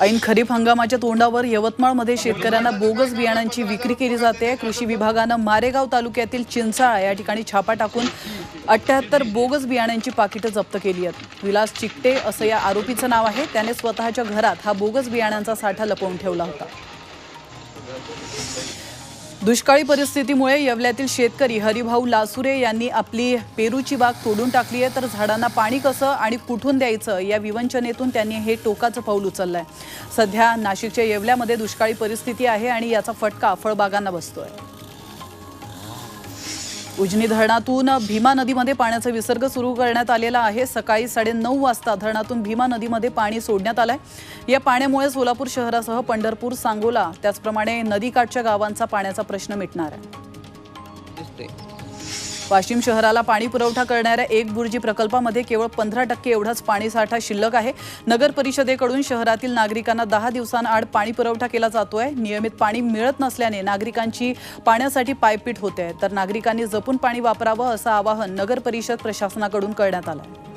ऐन खरीप हंगामाच्या तोंडावर यवतमाळमध्ये शेतकऱ्यांना बोगस बियाणांची विक्री केली जाते. कृषी विभागानं मारेगाव तालुक्यातील चिंचाळा या ठिकाणी छापा टाकून अठ्ठ्याहत्तर बोगस बियाण्यांची पाकिटं जप्त केली आहेत. विलास चिकटे असं या आरोपीचं नाव आहे. त्याने स्वतःच्या घरात हा बोगस बियाण्यांचा साठा लपवून ठेवला होता. दुष्काळी परिस्थितीमुळे येवल्यातील शेतकरी हरिभाऊ लासुरे यांनी आपली पेरूची बाग तोडून टाकली आहे. तर झाडांना पाणी कसं आणि कुठून द्यायचं या विवंचनेतून त्यांनी हे टोकाचं पाऊल उचललं आहे सध्या नाशिकच्या येवल्यामध्ये दुष्काळी परिस्थिती आहे आणि याचा फटका फळबागांना बसतोय. उजनी धरणातून भीमा नदीमध्ये पाण्याचा विसर्ग सुरू करण्यात आलेला आहे. सकाळी साडेनऊ वाजता धरणातून भीमा नदीमध्ये पाणी सोडण्यात आलंय. या पाण्यामुळे सोलापूर शहरासह पंढरपूर सांगोला त्याचप्रमाणे नदीकाठच्या गावांचा पाण्याचा प्रश्न मिटणार आहे. वाशिम शहराला पाणी पुरवठा करणाऱ्या एक बुर्जी प्रकल्पामध्ये केवळ पंधरा टक्के एवढाच पाणीसाठा शिल्लक आहे. नगर परिषदेकडून शहरातील नागरिकांना दहा दिवसांआड पाणी पुरवठा केला जातोय. नियमित पाणी मिळत नसल्याने नागरिकांची पाण्यासाठी पायपीट होते. तर नागरिकांनी जपून पाणी वापरावं असं आवाहन नगर परिषद प्रशासनाकडून करण्यात आलं आहे